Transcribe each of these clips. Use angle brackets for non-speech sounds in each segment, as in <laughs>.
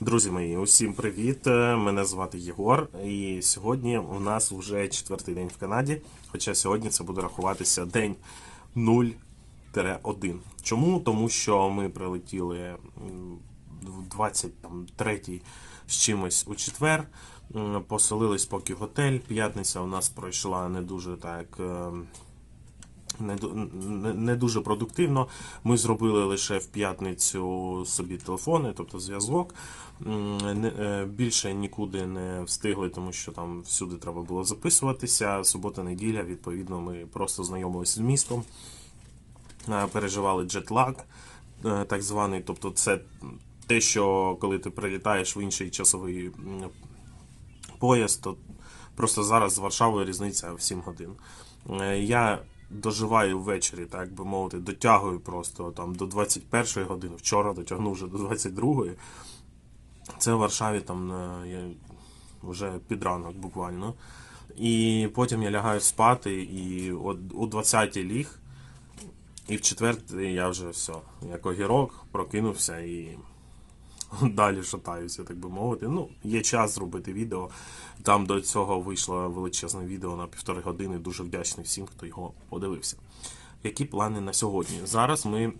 Друзі мої, усім привіт! Е, Мене звати Єгор, і сьогодні у нас вже четвертий день в Канаді. Хоча сьогодні це буде рахуватися день 0-1. Чому? Тому що ми прилетіли в 23 з чимось у четвер, поселились поки готель. П'ятниця у нас пройшла не дуже так. Не, не, дуже продуктивно. Ми зробили лише в п'ятницю собі телефони, тобто зв'язок. Е, Більше нікуди не встигли, тому що там всюди треба було записуватися. Субота, неділя, відповідно, ми просто знайомилися з містом, е, переживали джетлаг, так званий. Тобто, це те, що коли ти прилітаєш в інший часовий поїзд, то просто зараз з Варшавою різниця в 7 годин. Е, Я доживаю ввечері, так би мовити, дотягую просто там до 21 години. Вчора дотягнув вже до 22. Це в Варшаві там е, я вже під ранок буквально. І потім я лягаю спати, і у 20 ліг, і в четвертий я вже все, як огірок, прокинувся і <laughs> далі шатаюся, так би мовити. Ну, є час зробити відео. Там до цього вийшло величезне відео на півтори години. Дуже вдячний всім, хто його подивився. Які плани на сьогодні? Зараз ми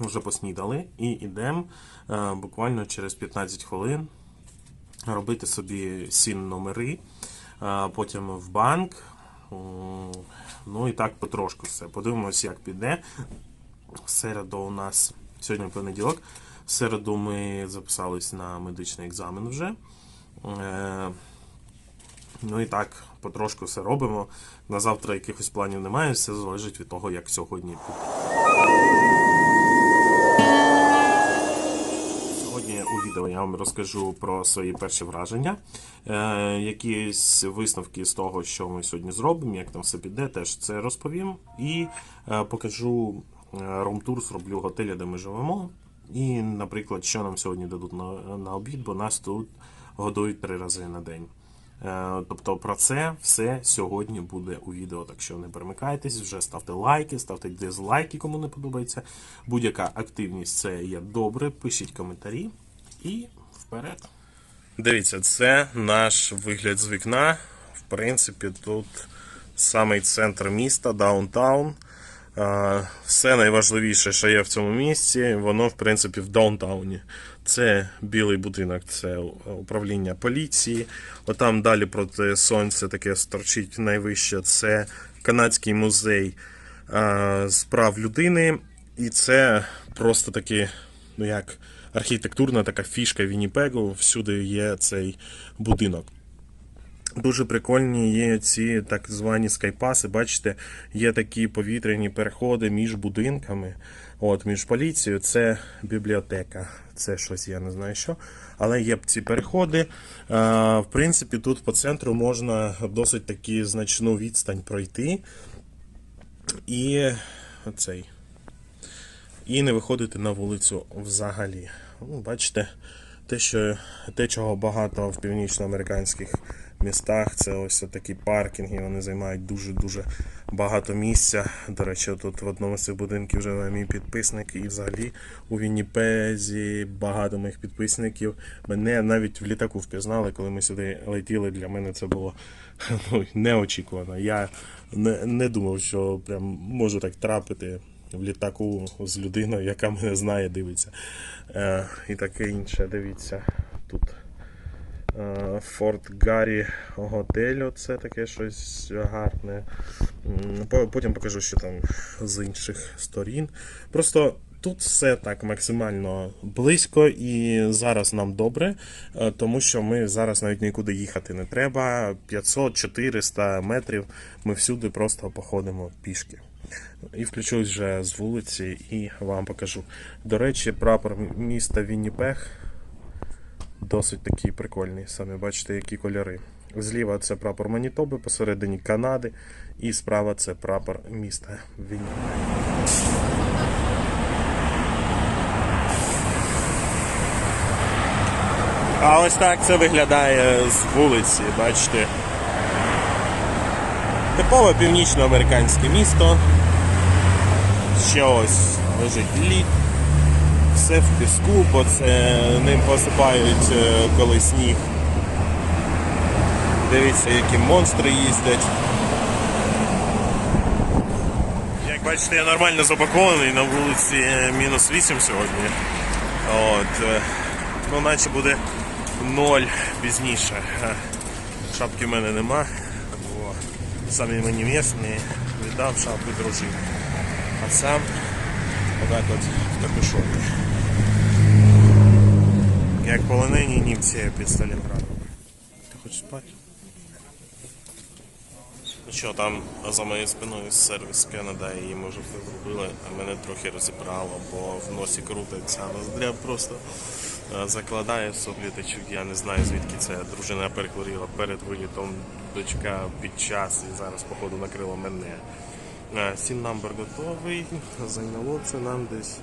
вже поснідали і йдемо е, буквально через 15 хвилин робити собі сін номери, е, потім в банк. Ну і так потрошку все. Подивимось, як піде. В середу у нас сьогодні понеділок. В середу ми записались на медичний екзамен вже. Е, Ну і так, потрошку все робимо. На завтра якихось планів немає, все залежить від того, як сьогодні. Сьогодні у відео я вам розкажу про свої перші враження, е, якісь висновки з того, що ми сьогодні зробимо, як там все піде, теж це розповім. І е, покажу е, румтур, зроблю готелі, де ми живемо. І, наприклад, що нам сьогодні дадуть на, на обід, бо нас тут годують три рази на день. Е, Тобто про це все сьогодні буде у відео. Так що не перемикайтесь, вже ставте лайки, ставте дизлайки, кому не подобається. Будь-яка активність це є добре. Пишіть коментарі і вперед. Дивіться, це наш вигляд з вікна. В принципі, тут самий центр міста, даунтаун. Все найважливіше, що є в цьому місці, воно в принципі в даунтауні. Це білий будинок, це управління поліції. Отам далі проти сонця таке сторчить найвище. Це канадський музей з прав людини. І це просто таки, ну як архітектурна така фішка Вінніпегу. Всюди є цей будинок. Дуже прикольні є ці так звані скайпаси. Бачите, є такі повітряні переходи між будинками. От, між поліцією, це бібліотека. Це щось, я не знаю що. Але є ці переходи. В принципі, тут по центру можна досить таки значну відстань пройти. І цей. І не виходити на вулицю взагалі. Ну, бачите, те, що, те, чого багато в північноамериканських містах, це ось такі паркінги, вони займають дуже-дуже багато місця. До речі, тут в одному з цих будинків живе мій підписник, і взагалі у Вінніпезі багато моїх підписників. Мене навіть в літаку впізнали, коли ми сюди летіли. Для мене це було ну, неочікувано. Я не, не думав, що прям можу так трапити в літаку з людиною, яка мене знає, дивиться. Е, і таке інше, дивіться. Тут е, Форт Гаррі готель, це таке щось гарне. Потім покажу, що там з інших сторін. Просто тут все так максимально близько і зараз нам добре, е, тому що ми зараз навіть нікуди їхати не треба. 500-400 метрів ми всюди просто походимо пішки. І включусь вже з вулиці і вам покажу. До речі, прапор міста Вінніпег досить такий прикольний. Самі бачите, які кольори. Зліва це прапор Манітоби, посередині Канади, і справа це прапор міста Вінніпег. А ось так це виглядає з вулиці, бачите. Типове північноамериканське місто. Ще ось лежить лід. все в піску, бо це ним посипають е, коли сніг. Дивіться, які монстри їздять. Як бачите, я нормально запакований на вулиці е, мінус 8 сьогодні. От, е, ну, наче буде 0 пізніше. Шапки в мене нема. Самі мені місні віддав шапку дружині. А сам отак от в капюшоні. Як полонені німці під Сталінградом. Ти хочеш спати? Ну що, там за моєю спиною сервіс Кеннеда її може зробили, а мене трохи розібрало, бо в носі крутиться, ноздря просто е, закладає сопліточок. Я не знаю звідки це. Дружина перехворіла перед вилітом, дочка під час і зараз, походу, накрила мене. Е, Сім намбер готовий. Зайняло це нам десь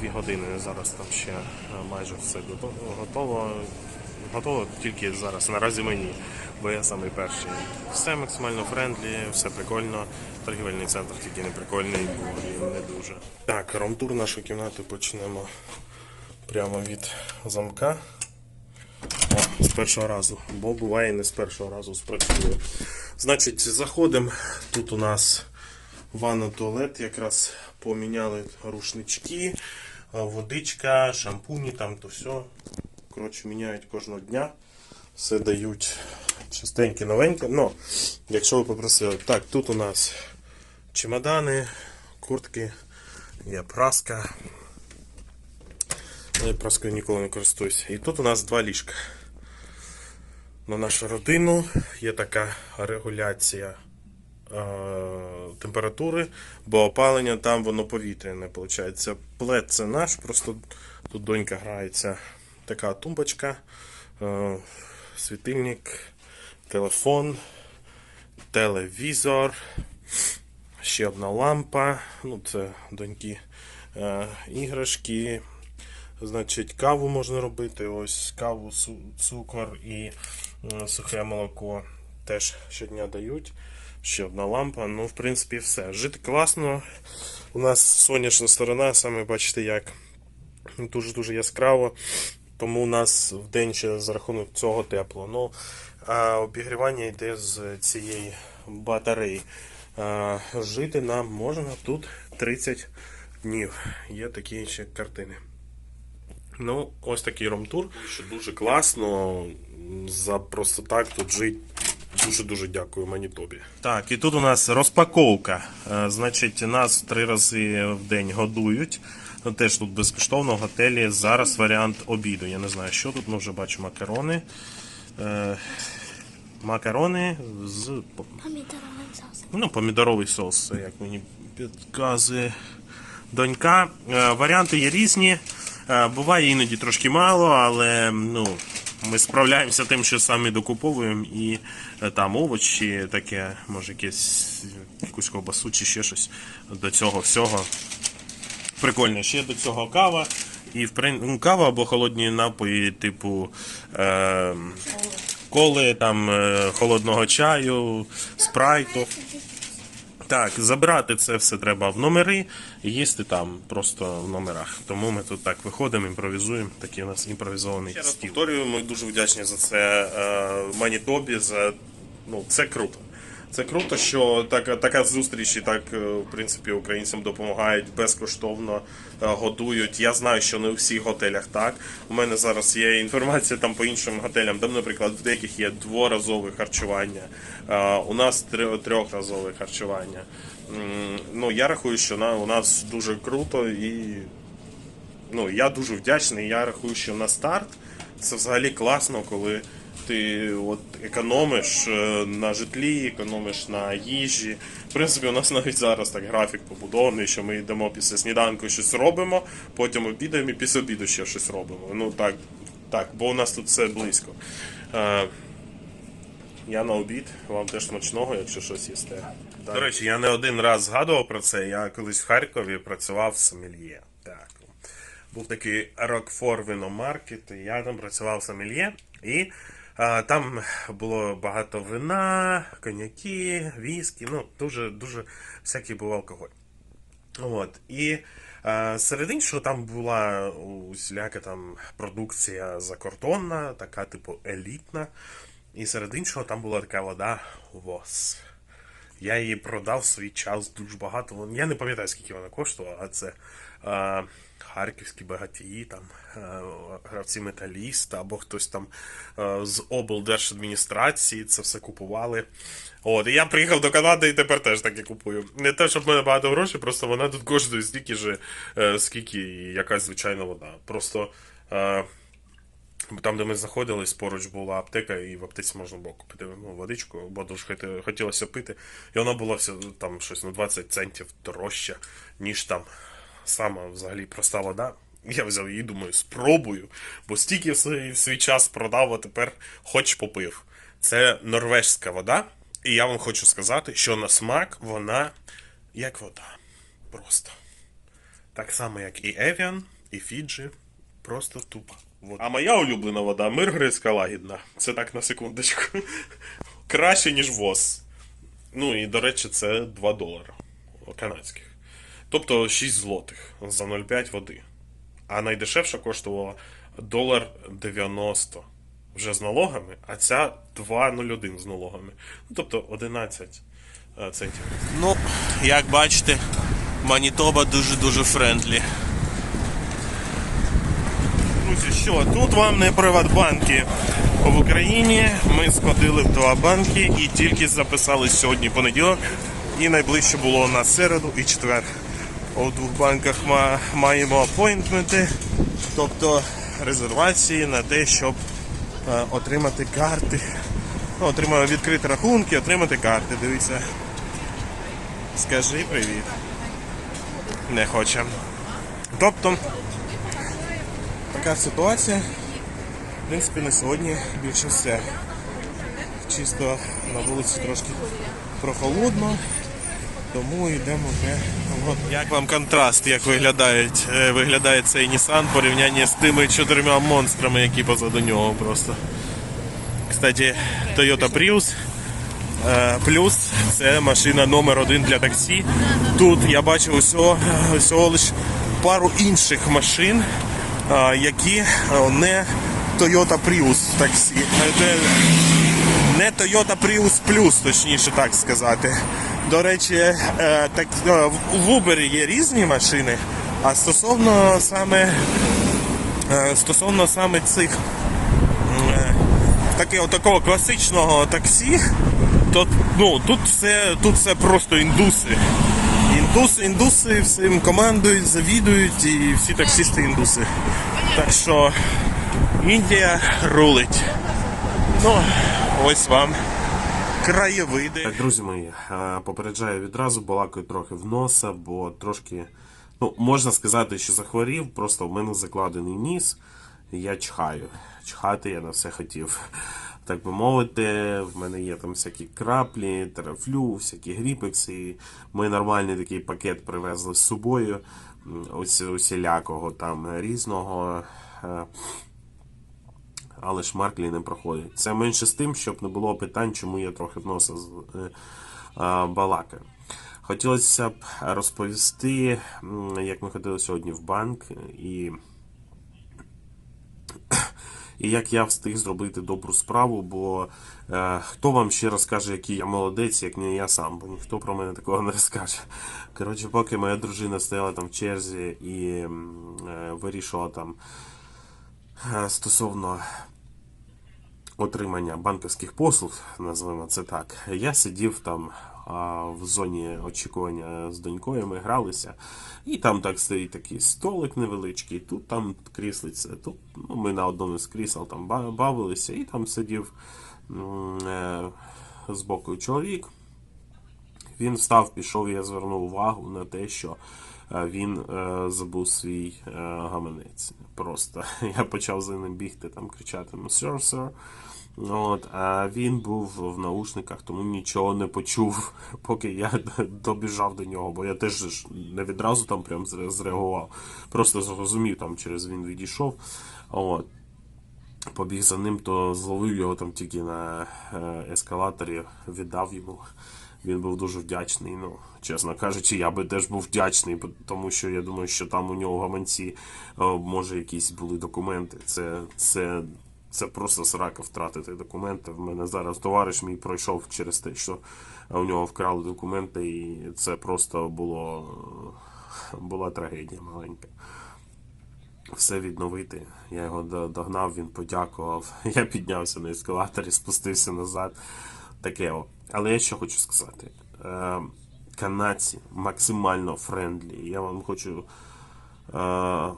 дві години. Зараз там ще е, майже все готово. Готово тільки зараз, наразі мені, бо я самий перший. Все максимально френдлі, все прикольно. Торгівельний центр тільки не прикольний, бо він не дуже. Так, ромтур нашої кімнати почнемо прямо від замка. О, з першого разу, бо буває не з першого разу спрацює. Значить, заходимо. Тут у нас ванна туалет, якраз поміняли рушнички, водичка, шампуні, там то все. Коротше, міняють кожного дня. Все дають чистеньке, новеньке. Ну, якщо ви попросили. Так, тут у нас чемодани, куртки, є праска. Я праскою ніколи не користуюся. І тут у нас два ліжка. На нашу родину є така регуляція е, температури, бо опалення там воно повітряне, виходить. Плед це наш, просто тут донька грається. Така тумбочка, е, світильник, телефон, телевізор, ще одна лампа. Ну, це доньки е, іграшки. Значить, каву можна робити. Ось каву, цукор і е, сухе молоко теж щодня дають. Ще одна лампа. Ну, в принципі, все. Жити класно. У нас сонячна сторона, саме бачите, як дуже-дуже яскраво. Тому у нас в день ще за рахунок цього тепло. Ну, а обігрівання йде з цієї батареї. А, жити нам можна тут 30 днів. Є такі ще картини. Ну, ось такий ромтур. Що дуже класно. За просто так тут жити. Дуже-дуже дякую Манітобі. Так, і тут у нас розпаковка. Е, Значить, нас три рази в день годують. Ну, Теж тут безкоштовно в готелі. Зараз варіант обіду. Я не знаю, що тут. Ми вже бачимо макарони. Е, макарони з Помідоровий соус. Ну, помідоровий соус, як мені підказує донька. Е, Варіанти є різні. Е, Буває іноді трошки мало, але ну, ми справляємося тим, що самі докуповуємо і е, там овочі, таке, може якесь, якусь ковбасу чи ще щось до цього всього. Прикольно, ще до цього кава. І ну, кава або холодні напої, типу е, коли, там, е, холодного чаю, спрайту. Так, забрати це все треба в номери і їсти там просто в номерах. Тому ми тут так виходимо, імпровізуємо. Такий у нас імпровізований стіл. Повторюю, ми дуже вдячні за це е, Манітобі. За ну це круто. Це круто, що така, така зустріч і так, е, в принципі, українцям допомагають безкоштовно е, годують. Я знаю, що не у всіх готелях так. У мене зараз є інформація там по іншим готелям, там, наприклад, в деяких є дворазове харчування. Е, У нас трьохразове харчування. Ну, я рахую, що у нас дуже круто і ну, я дуже вдячний. Я рахую, що на старт це взагалі класно, коли ти от економиш е, на житлі, економиш на їжі. В принципі, у нас навіть зараз так графік побудований, що ми йдемо після сніданку щось робимо, потім обідаємо і після обіду ще щось робимо. Ну так, так, бо у нас тут все близько. Е, я на обід, вам теж смачного, якщо щось їсте. До речі, я не один раз згадував про це. Я колись в Харкові працював в сомельє. Так. Був такий Рокфор виномаркет, і я там працював сомельє. І там було багато вина, коньяки, віскі, ну, дуже, дуже всякий був алкоголь. От. І серед іншого там була усіляка там продукція закордонна, така, типу, елітна. І серед іншого там була така вода ВОЗ. Я її продав свій час дуже багато. Я не пам'ятаю, скільки вона коштувала, а це харківські багатії, там, е, гравці металіста або хтось там е, з облдержадміністрації це все купували. От, і я приїхав до Канади і тепер теж таке купую. Не те, щоб в мене багато грошей, просто вона тут коштує стільки ж, е, скільки якась звичайна вода. Просто. Там, де ми знаходились, поруч була аптека, і в аптеці можна було купити ну, водичку, бо дуже хотілося пити. І вона була все, там щось на 20 центів дорожча, ніж там сама взагалі проста вода. Я взяв її, думаю, спробую, бо стільки в свій, час продав, а тепер хоч попив. Це норвежська вода, і я вам хочу сказати, що на смак вона як вода. Просто. Так само, як і Evian, і Фіджі. Просто тупо. Вот. А моя улюблена вода миргородська лагідна. Це так на секундочку. Краще, ніж ВОЗ. Ну і, до речі, це 2 долари канадських. Тобто 6 злотих за 0,5 води. А найдешевша коштувала долар 90 вже з налогами, а ця 2,01 з налогами. Ну, тобто 11 е, центів. Ну, як бачите, Манітоба дуже-дуже френдлі. Друзі, що тут вам не приватбанки в Україні. Ми сходили в два банки і тільки записали сьогодні понеділок. І найближче було на середу і четвер. У двох банках ма- маємо апойнтменти, тобто резервації на те, щоб е, отримати карти. Ну, отримаємо відкрити рахунки, отримати карти. Дивіться. Скажи привіт. Не хоче. Тобто, така ситуація. В принципі, на сьогодні більше все. Чисто на вулиці трошки прохолодно, тому йдемо вже. От. Як вам контраст, як виглядає, виглядає цей Nissan в порівнянні з тими чотирма монстрами, які позаду нього просто. Кстати, Toyota Prius Е, Плюс це машина номер один для таксі. Тут я бачив усього, усього лише пару інших машин, е, які е, не Toyota Prius таксі. Toyota Prius Plus, точніше так сказати. До речі, е, так, е, в- Uber є різні машини, а стосовно саме, е, стосовно саме цих таке, такого класичного таксі, то ну, тут все, тут все просто індуси. Індуси, індуси всім командують, завідують і всі таксісти індуси. Так що Індія рулить. Ну, ось вам краєвиди. Так, друзі мої, е, попереджаю відразу, балакаю трохи в носа, бо трошки, ну, можна сказати, що захворів, просто в мене закладений ніс, і я чхаю. Чхати я на все хотів. Так би мовити, в мене є там всякі краплі, терафлю, всякі гріпекси. Ми нормальний такий пакет привезли з собою. Ось усілякого там різного. Але ж Марклі не проходить. Це менше з тим, щоб не було питань, чому я трохи в носа е, балакаю. Хотілося б розповісти, як ми ходили сьогодні в банк, і, і як я встиг зробити добру справу, бо е, хто вам ще розкаже, який я молодець, як не я сам, бо ніхто про мене такого не розкаже. Коротше, поки моя дружина стояла там в черзі і е, вирішила там стосовно отримання банківських послуг, називаємо це так. Я сидів там в зоні очікування з донькою, ми гралися, і там так стоїть такий столик невеличкий, тут там кріслице, тут ну, ми на одному з крісел там бавилися, і там сидів е, з боку чоловік. Він встав, пішов, я звернув увагу на те, що е, він е, забув свій е, гаманець. Просто <laughs> я почав за ним бігти, там кричати «Ну, «Sir, sir». От, а він був в наушниках, тому нічого не почув, <laughs> поки я добіжав до нього, бо я теж не відразу там прям зреагував. Просто зрозумів, там через він відійшов. От побіг за ним, то зловив його там тільки на е, ескалаторі, віддав йому. Він був дуже вдячний. Ну, чесно кажучи, я би теж був вдячний, тому що я думаю, що там у нього в гаманці е, може якісь були документи. Це, це, це просто срака втратити документи. В мене зараз товариш мій пройшов через те, що у нього вкрали документи, і це просто було була трагедія маленька все відновити. Я його до- догнав, він подякував. <laughs> Я піднявся на ескалаторі, спустився назад. Таке. о. Але я що хочу сказати. Е, канадці максимально френдлі. Я вам хочу. Е,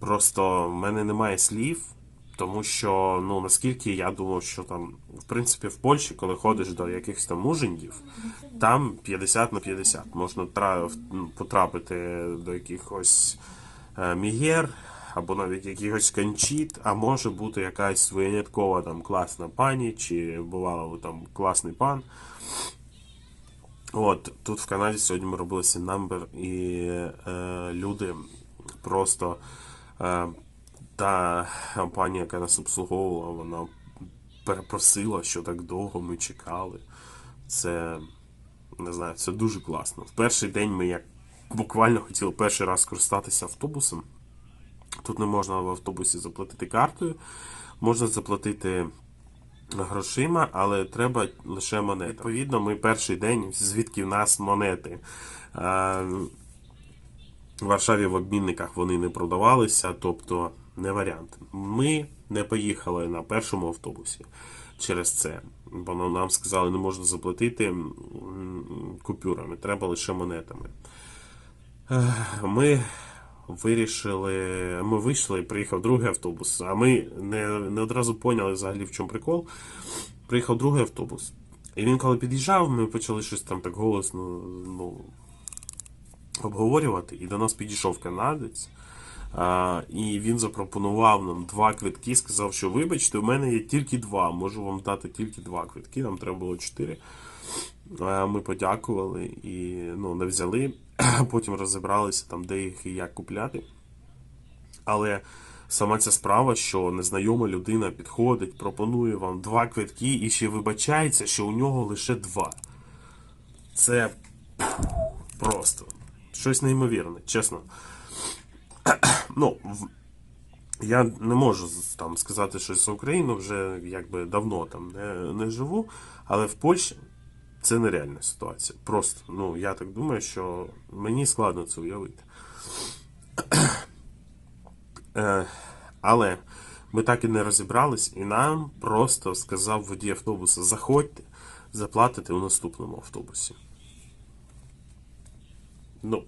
просто в мене немає слів. Тому що, ну наскільки я думав, що там, в принципі, в Польщі, коли ходиш до якихось там мужиндів, там 50 на 50. Можна потрапити до якихось е, мігер або навіть якихось канчіт, а може бути якась виняткова там класна пані, чи бувало там класний пан. От тут в Канаді сьогодні ми робили Сінамбер, і е, люди просто е, та пані, яка нас обслуговувала, вона перепросила, що так довго ми чекали. Це не знаю, це дуже класно. В перший день ми як буквально хотіли перший раз скористатися автобусом. Тут не можна в автобусі заплатити картою, можна заплатити грошима, але треба лише монети. Відповідно, ми перший день, звідки в нас монети. Е, В Варшаві в обмінниках вони не продавалися, тобто не варіант. Ми не поїхали на першому автобусі через це. Бо нам- сказали, не можна заплатити купюрами, треба лише монетами. Ми вирішили, ми вийшли, приїхав другий автобус, а ми не, не одразу поняли взагалі в чому прикол. Приїхав другий автобус. І він коли під'їжджав, ми почали щось там так голосно ну, обговорювати, і до нас підійшов канадець. А, і він запропонував нам два квитки, сказав, що вибачте, у мене є тільки два, можу вам дати тільки два квитки, нам треба було чотири. А, Ми подякували і ну, не взяли. <clears throat> Потім розібралися там, де їх і як купляти. Але сама ця справа, що незнайома людина підходить, пропонує вам два квитки і ще вибачається, що у нього лише два. Це <clears throat> просто щось неймовірне, чесно. <clears throat> Ну, я не можу там сказати щось за Україну, вже якби давно там не, не живу, але в Польщі це нереальна ситуація. Просто, ну, я так думаю, що мені складно це уявити. Е, але ми так і не розібрались, і нам просто сказав водій автобуса: заходьте, заплатите у наступному автобусі. Ну,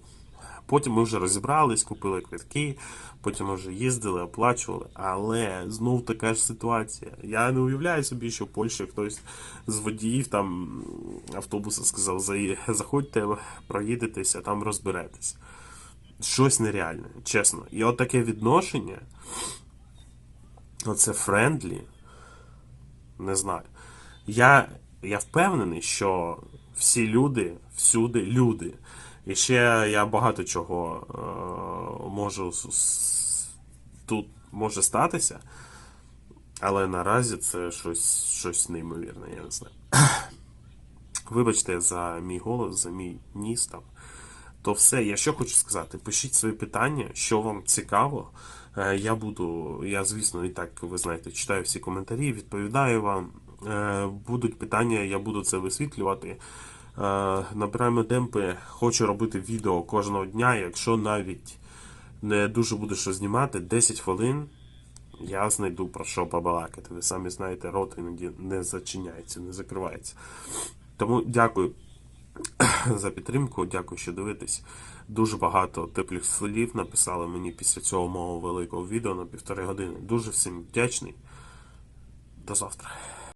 потім ми вже розібрались, купили квитки, потім ми вже їздили, оплачували. Але знов така ж ситуація. Я не уявляю собі, що в Польщі хтось з водіїв там автобуса сказав: заходьте, проїдетеся, там розберетесь. Щось нереальне, чесно. І от таке відношення, оце френдлі, не знаю. Я, я впевнений, що всі люди всюди люди. І ще я багато чого е, можу тут може статися, але наразі це щось, щось неймовірне, я не знаю. <clears throat> Вибачте за мій голос, за мій ніс там. То все, я що хочу сказати, пишіть свої питання, що вам цікаво. Е, Я буду, я звісно, і так ви знаєте, читаю всі коментарі, відповідаю вам. Е, Будуть питання, я буду це висвітлювати. Е, Набираємо темпи, хочу робити відео кожного дня, якщо навіть не дуже буду що знімати, 10 хвилин я знайду про що побалакати. Ви самі знаєте, рот іноді не зачиняється, не закривається. Тому дякую <clears throat> за підтримку. Дякую, що дивитесь. Дуже багато теплих слів написали мені після цього мого великого відео на півтори години. Дуже всім вдячний. До завтра.